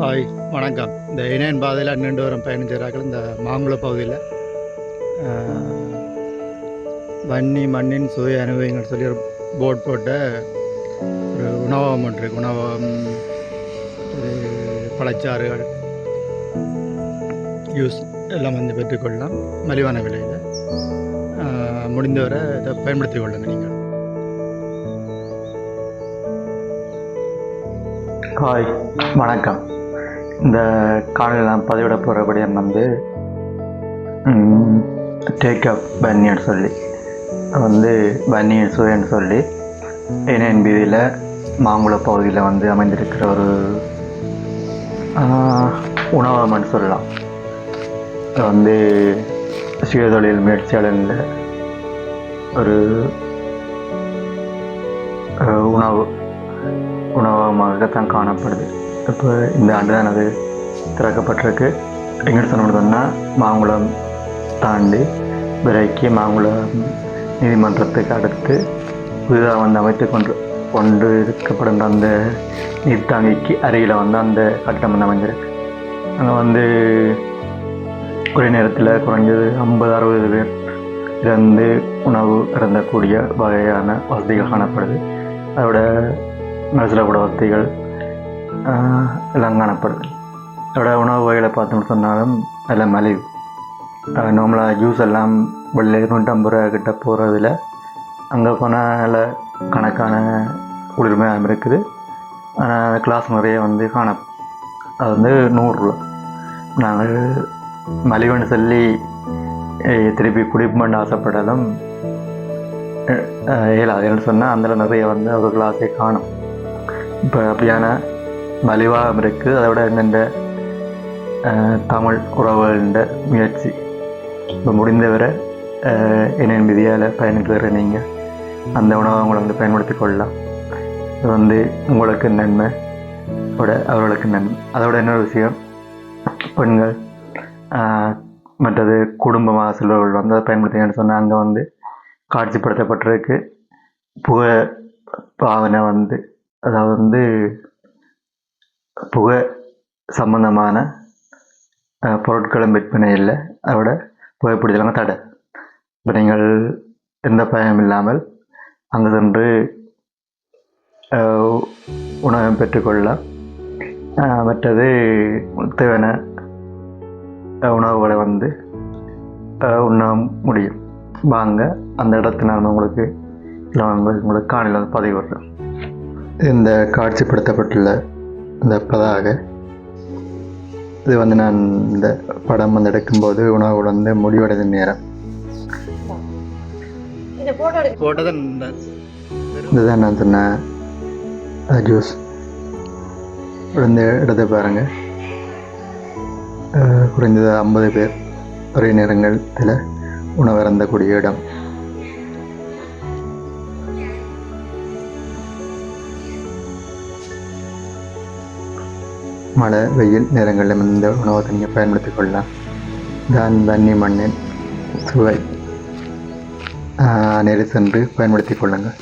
Hi வணக்கம். இந்த இணையன் பாதையில் அன்னெண்டு வரும் பயணிச்சார்கள் இந்த மாங்குள பகுதியில் வன்னி மண்ணின் சுவை அனுபவங்கள் சொல்லி ஒரு போர்ட் போட்ட ஒரு உணவகம் ஒன்று உணவகம் ஒரு பழச்சாறுகள் யூஸ் எல்லாம் வந்து பெற்றுக்கொள்ளலாம். மலிவான விலையில். முடிந்தவரை இதை பயன்படுத்திக் கொள்ளுங்கள் நீங்கள் ஹாய் வணக்கம். இந்த காலையில் நான் பதிவிட போகிறபடியாக வந்து டேக் அப் பன்னின்னு சொல்லி வந்து பன்னியன் சுயன்னு சொல்லி இணையன் மாங்குள பகுதியில் வந்து அமைந்திருக்கிற ஒரு உணவகம்னு சொல்லலாம். வந்து சுயதொழில் முயற்சியாளர்ல ஒரு உணவு உணவகமாக தான் காணப்படுது. இப்போ இந்த ஆண்டு தான் அது திறக்கப்பட்டிருக்கு. எங்கிட்ட சொன்னோம்னு சொன்னால் மாங்குளம் தாண்டி விரைக்கி மாங்குளம் நீதிமன்றத்துக்கு அடுத்து புதிதாக வந்து அமைத்து கொண்டு கொண்டு இருக்கப்படுகின்ற அந்த நீர்த்தாங்கிக்கு அருகில் வந்து அந்த கட்டிடம் வந்து அமைஞ்சிருக்கு. அங்கே வந்து ஒரே நேரத்தில் குறைஞ்சது ஐம்பது அறுபது பேர் இருந்து உணவு இறந்தக்கூடிய வகையான வசதிகள் காணப்படுது. அதோட மனசில் கூட வசதிகள் எல்லாம் காணப்படுது அதோட உணவு வகைகளை பார்த்தோம்னு சொன்னாலும் எல்லாம் மலிவு. நார்மலாக ஜூஸ் எல்லாம் வெளியில் இருநூற்றம்பது ரூபா கிட்ட போகிறதுல அங்கே போனால் கணக்கான குளிர்மையாக இருக்குது. ஆனால் கிளாஸ் நிறைய வந்து காண அது வந்து நூறுரூவா நாங்கள் மலிவுன்னு சொல்லி திருப்பி குடிப்பேன் ஆசைப்பட்டாலும் ஏழாதுன்னு சொன்னால் அதில் நிறைய வந்து ஒரு கிளாஸே காணும். இப்போ அப்படியான மலிவாக இருக்குது அதை விட எங்கெண்ட தமிழ் உறவுகளின் முயற்சி. இப்போ முடிந்தவரை என்னென்ன விதியால் பயணிக்கிற நீங்கள் அந்த உணவகங்களை வந்து பயன்படுத்தி கொள்ளலாம். இது வந்து உங்களுக்கு நன்மை. அதோட அவர்களுக்கு நன்மை. அதோட இன்னொரு விஷயம் பெண்கள் மற்றது குடும்பமாக சிலவர்கள் வந்து அதை பயன்படுத்திங்கன்னு சொன்னால் அங்கே வந்து காட்சிப்படுத்தப்பட்டிருக்கு. புகை பாவனை வந்து அதாவது வந்து புகை சம்பந்தமான பொருட்களும் விற்பனை இல்லை. அதோட புகைப்பிடித்தலாம் தடை. இப்போ நீங்கள் எந்த பயம் இல்லாமல் அங்கே சென்று உணவு பெற்றுக்கொள்ளலாம் மற்றது தேவையான உணவுகளை வந்து உண்ண முடியும். வாங்க அந்த இடத்தை நான் உங்களுக்கு உங்களுக்கு காலையில் வந்து பதிவு விடுறேன் இந்த காட்சிப்படுத்தப்பட்டுள்ள இந்த பதாக இது வந்து நான் இந்த படம் வந்து எடுக்கும்போது உணவு வந்து முடிவடைந்த நேரம். இந்த போட்டோ எடுக்க போட்டதான் இந்த இதுதான் நான் சொன்ன ஜூஸ் இந்த இடத்தை பாருங்கள் குறைந்தது ஐம்பது பேர் ஒரே நேரங்களில் உணவு அருந்தக்கூடிய இடம். மழை வெயில் நேரங்களில் இந்த உணவத்தை நீங்கள் பயன்படுத்தி கொள்ளலாம். தான் தண்ணி மண்ணின் சுவை நேரில் சென்று பயன்படுத்தி கொள்ளுங்கள்.